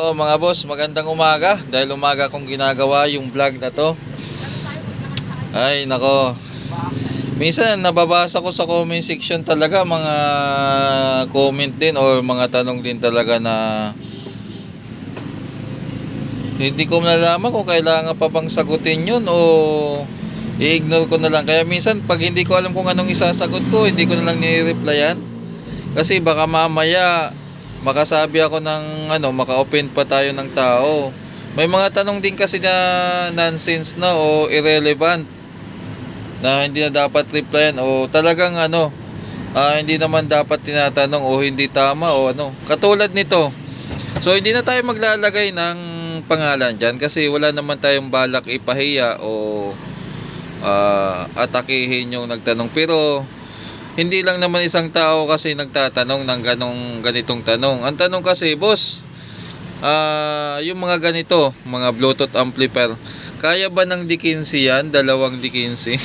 Nako mga boss, magandang umaga dahil umaga kong ginagawa yung vlog na to. Ay nako. Minsan nababasa ko sa comment section talaga mga comment din or mga tanong din talaga na hindi ko nalaman kung kailangan pa bang sagutin yun o i-ignore ko na lang. Kaya minsan pag hindi ko alam kung anong isasagot ko, hindi ko na lang ni-replyan. Kasi baka mamaya makasabi ako ng ano, maka-open pa tayo ng tao. May mga tanong din kasi na nonsense na o irrelevant na hindi na dapat replyan o talagang ano, ah, hindi naman dapat tinatanong o hindi tama o ano. Katulad nito. So hindi na tayo maglalagay ng pangalan dyan kasi wala naman tayong balak ipahiya o ah, atakihin yung nagtanong. Pero hindi lang naman isang tao kasi nagtatanong ng ganong ganitong tanong. Ang tanong kasi, boss, ah yung mga ganito, mga Bluetooth amplifier, kaya ba ng D15 yan? Dalawang D15?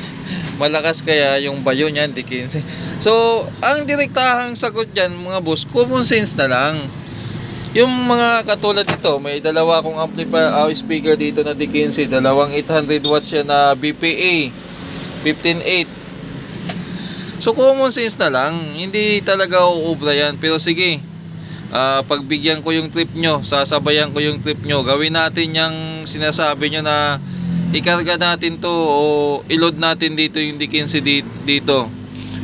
Malakas kaya yung bayo niyan, D15? So, ang direktahang sagot dyan, mga boss, common sense na lang. Yung mga katulad nito, may dalawa akong amplifier, uh, speaker dito na D15, dalawang 800 watts yan na BPA, 15.8. So common sense na lang, hindi talaga uubra yan. Pero sige, ah, pagbigyan ko yung trip nyo, sasabayan ko yung trip nyo, gawin natin yung sinasabi nyo na ikarga natin to o i-load natin dito yung D15 di- dito.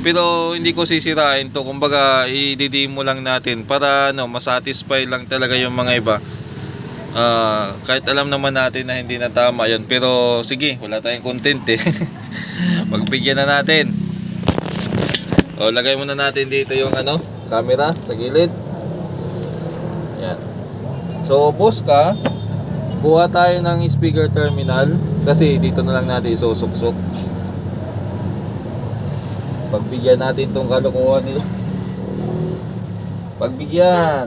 Pero hindi ko sisirain to, kumbaga i-demo lang natin para ano, masatisfy lang talaga yung mga iba. Ah, kahit alam naman natin na hindi na tama yan, pero sige, wala tayong content eh. Magbigyan na natin. O, lagay muna natin dito yung ano, camera sa gilid. Yan. So, boss ka, buha tayo ng speaker terminal kasi dito na lang natin isusuksok. Pagbigyan natin tong kalokohan nila. Pagbigyan.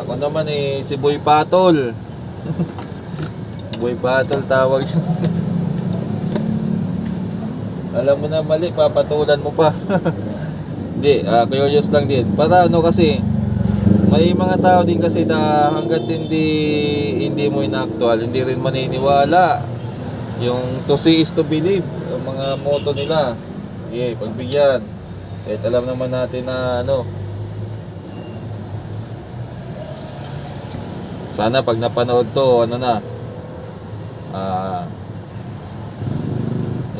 Ako naman eh, si Boy Patol. Boy Patol tawag yun. Alam mo na mali, papatulan mo pa. Hindi, ah, curious lang din. Para ano kasi, may mga tao din kasi na hanggat hindi hindi mo inaktual, hindi rin maniniwala. Yung to see is to believe, yung mga motto nila. Sige, pagbigyan. Kahit alam naman natin na ano, sana pag napanood to, ano na, ah,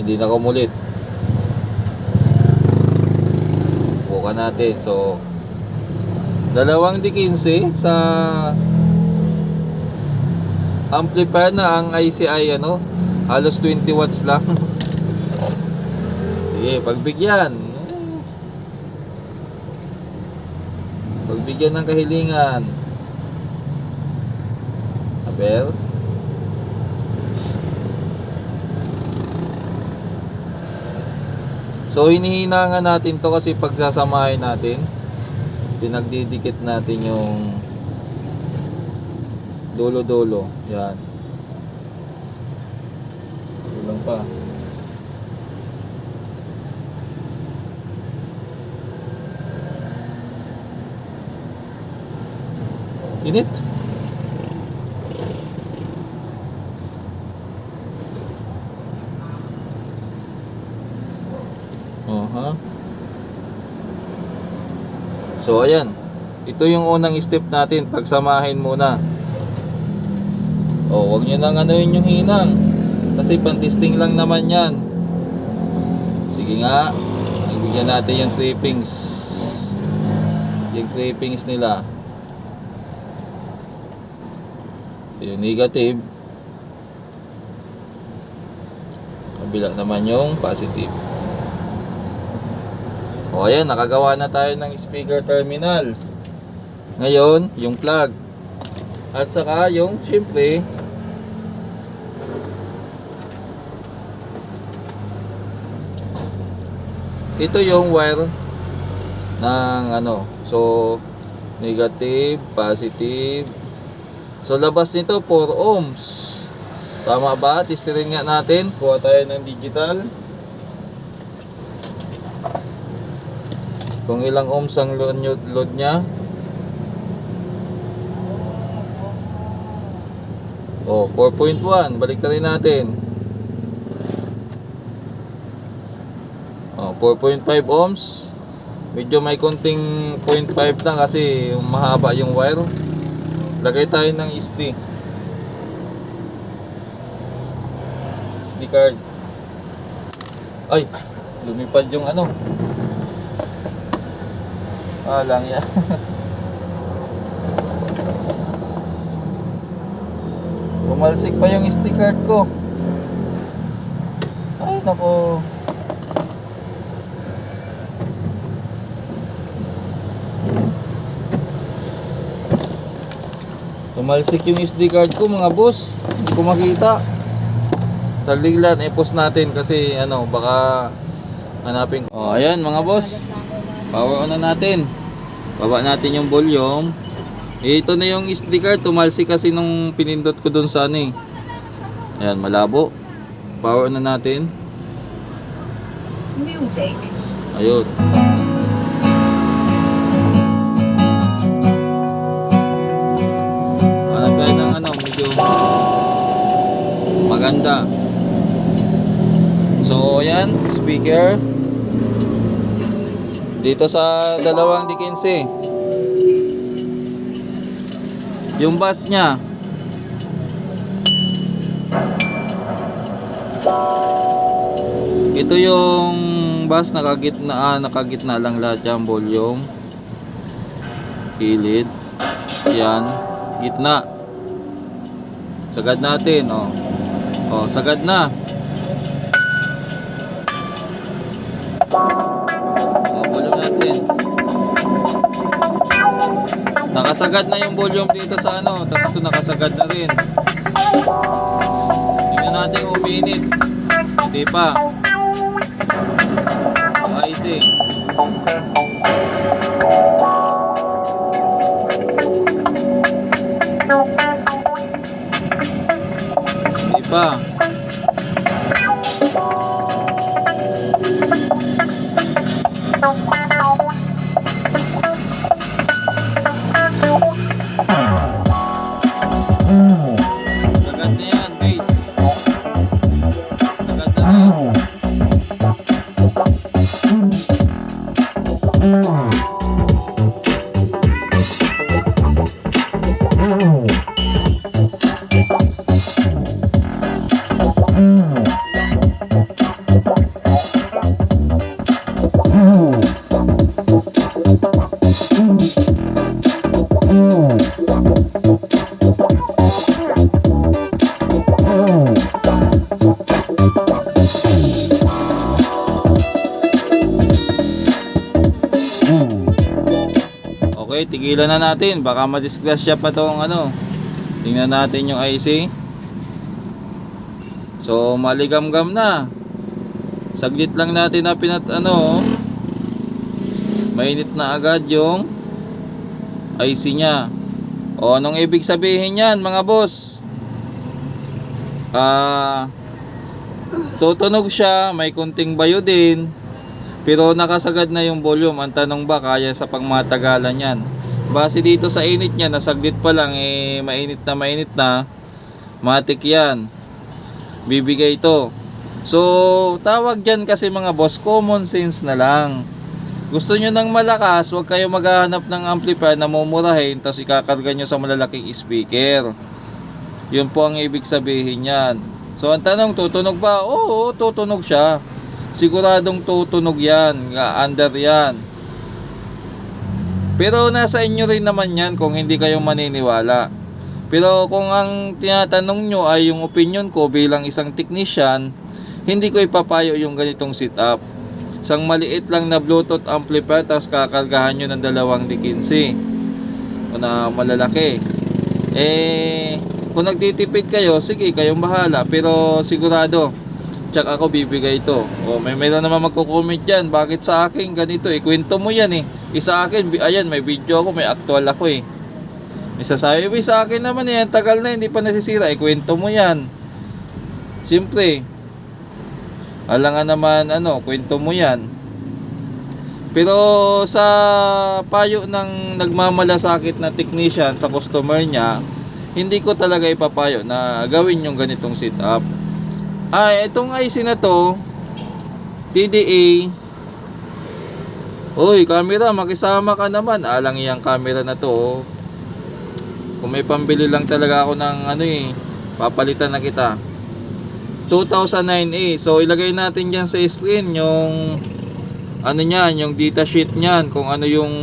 hindi na kumulit. Subukan natin. So, dalawang D15 sa amplifier na ang ICI ano, halos 20 watts lang. Sige, pagbigyan. Pagbigyan ng kahilingan. Aber. So hinihinangan natin to kasi pagsasamahin natin pinagdidikit natin yung dulo-dulo. Yan. Kulang pa. Init. So ayan. Ito yung unang step natin. Pagsamahin muna. O, wag nyo nang anuin yung hinang. Kasi pantisting lang naman yan. Sige nga. Nagbigyan natin yung trippings. Yung trippings nila. Ito yung negative. Kabila naman yung positive. O ayan, nakagawa na tayo ng speaker terminal. Ngayon, yung plug. At saka yung, siyempre, ito yung wire ng ano. So, negative, positive. So, labas nito 4 ohms. Tama ba? Testirin nga natin. Kuha tayo ng digital. Kung ilang ohms ang load niya. Oh, 4.1. Balik na rin natin. Oh, 4.5 ohms. Medyo may konting 0.5 lang kasi mahaba yung wire. Lagay tayo ng SD. SD card. Ay, lumipad yung ano. Ah, lang yan. Pumalsik pa yung SD card ko. Ay, nako. Tumalsik yung SD card ko mga boss. Hindi ko makita. Saglit lang, i-post natin kasi ano, baka hanapin ko. Oh, ayan mga boss. Power on na natin. Baba natin yung volume. Eh, ito na yung SD card. Tumalsik kasi nung pinindot ko dun sa ano eh. Ayan, malabo. Power na natin. Music. Ayun. Hanap tayo ng ano, medyo maganda. So, ayan, speaker. Dito sa dalawang di 15. Yung bass niya. Ito yung bass nakagitna, ah, nakagitna lang lahat yung volume. Kilid. Yan. Gitna. Sagad natin, oh. Oh, sagad na. Nakasagad na yung volume dito sa ano, tapos ito nakasagad na rin. Tingnan natin kung uminit. Hindi pa. I see. Hindi pa. Tigilan na natin. Baka madisgrasya pa tong ano. Tingnan natin yung IC. So, maligam-gam na. Saglit lang natin na pinat ano. Mainit na agad yung IC niya. O, anong ibig sabihin yan, mga boss? Ah, tutunog siya, may kunting bayo din. Pero nakasagad na yung volume. Ang tanong ba kaya sa pangmatagalan yan? Base dito sa init niya, nasaglit pa lang eh mainit na mainit na. Matik yan. Bibigay ito. So, tawag dyan kasi mga boss, common sense na lang. Gusto nyo ng malakas, huwag kayo maghahanap ng amplifier na mumurahin tapos ikakarga nyo sa malalaking speaker. Yun po ang ibig sabihin yan. So, ang tanong, tutunog ba? Oo, tutunog siya. Siguradong tutunog yan. Under yan. Pero nasa inyo rin naman yan kung hindi kayo maniniwala. Pero kung ang tinatanong nyo ay yung opinion ko bilang isang technician, hindi ko ipapayo yung ganitong setup. Isang maliit lang na Bluetooth amplifier tapos kakargahan nyo ng dalawang D15 o na malalaki. Eh, kung nagtitipid kayo, sige, kayong bahala. Pero sigurado, check ako bibigay ito. O may meron naman magko-comment diyan, bakit sa akin ganito eh? Kwento mo yan eh. Isa akin, bi- ayan, may video ako, may actual ako eh. May sasabi, "Uy, sa akin naman eh, tagal na, hindi pa nasisira. Eh, kwento mo yan. Siyempre, alangan naman, ano, kwento mo yan. Pero sa payo ng nagmamalasakit na technician sa customer niya, hindi ko talaga ipapayo na gawin yung ganitong setup. Ay, itong IC na to, TDA, Uy, camera, makisama ka naman. Alang yung camera na to. oh. Kung may pambili lang talaga ako ng ano eh, papalitan na kita. 2009A. So, ilagay natin dyan sa screen yung ano niyan, yung data sheet niyan, kung ano yung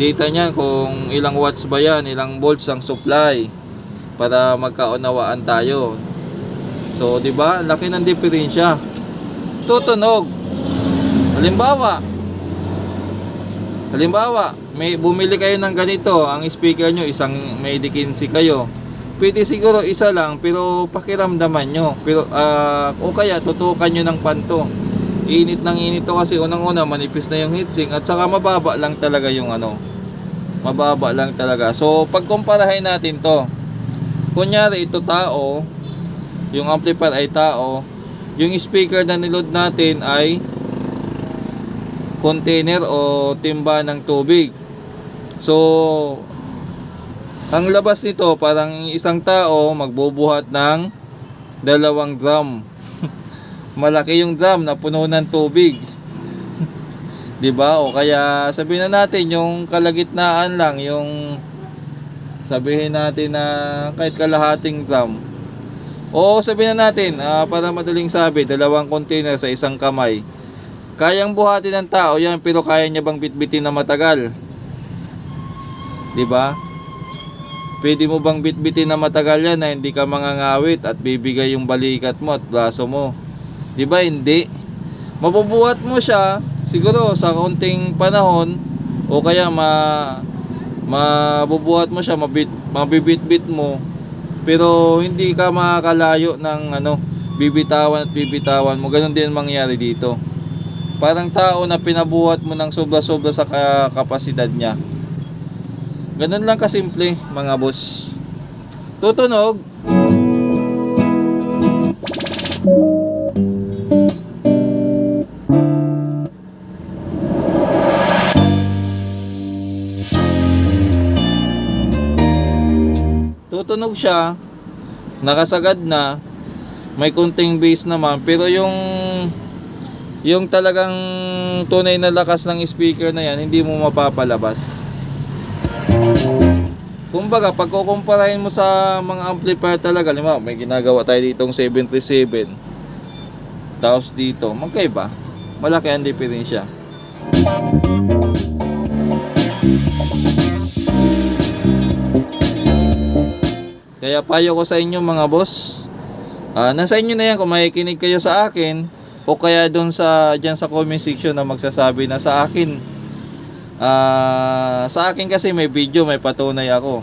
data niyan, kung ilang watts ba yan, ilang volts ang supply para magkaunawaan tayo. So, 'di ba? Laki ng diferensya. Tutunog. Halimbawa, halimbawa, may bumili kayo ng ganito, ang speaker nyo isang may D15 kayo. Pwede siguro isa lang pero pakiramdaman nyo. Pero ah, o kaya tutukan nyo ng panto. Init ng init to kasi unang-una manipis na yung heatsink at saka mababa lang talaga yung ano. Mababa lang talaga. So pagkumparahin natin to. Kunyari ito tao, yung amplifier ay tao, yung speaker na niload natin ay container o timba ng tubig. So, ang labas nito parang isang tao magbubuhat ng dalawang drum. Malaki yung drum na puno ng tubig. 'Di ba? O kaya sabihin na natin yung kalagitnaan lang yung sabihin natin na kahit kalahating drum. O sabihin na natin, ah, para madaling sabi, dalawang container sa isang kamay. Kayang buhatin ng tao yan pero kaya niya bang bitbitin na matagal? 'Di ba? Pwede mo bang bitbitin na matagal yan na hindi ka mangangawit at bibigay yung balikat mo at braso mo? 'Di ba hindi? Mabubuhat mo siya siguro sa konting panahon o kaya ma mabubuhat mo siya, mabit, mabibitbit mo pero hindi ka makakalayo ng ano bibitawan at bibitawan mo. Ganun din ang mangyari dito. Parang tao na pinabuhat mo ng sobra-sobra sa ka- kapasidad niya. Ganun lang kasimple mga boss. Tutunog tutunog siya nakasagad na may kunting bass naman. Pero yung yung talagang tunay na lakas ng speaker na yan hindi mo mapapalabas. Kumbaga pag kukumparahin mo sa mga amplifier talaga lima may ginagawa tayo ditong 737 tapos dito magkaiba. Malaki ang diferensya Kaya payo ko sa inyo mga boss. Ah, nasa inyo na yan kung makikinig kayo sa akin o kaya doon sa diyan sa comment section na magsasabi na sa akin. Ah, sa akin kasi may video, may patunay ako.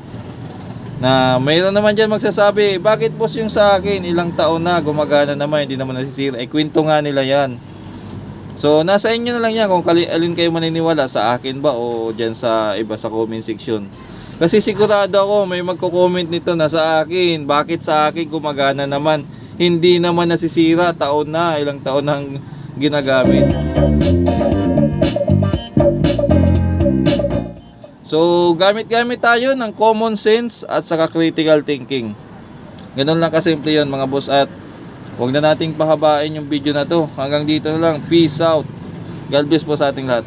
Na mayroon naman diyan magsasabi, bakit boss yung sa akin ilang taon na gumagana naman, hindi naman nasisira. Eh kwento nga nila 'yan. So, nasa inyo na lang yan kung kali, alin kayo maniniwala sa akin ba o dyan sa iba sa comment section. Kasi sigurado ako may magko-comment nito na sa akin. Bakit sa akin gumagana naman? Hindi naman nasisira. Taon na. Ilang taon nang ginagamit. So, gamit-gamit tayo ng common sense at saka critical thinking. Ganun lang kasimple yun mga boss at huwag na nating pahabain yung video na to. Hanggang dito na lang. Peace out. God bless po sa ating lahat.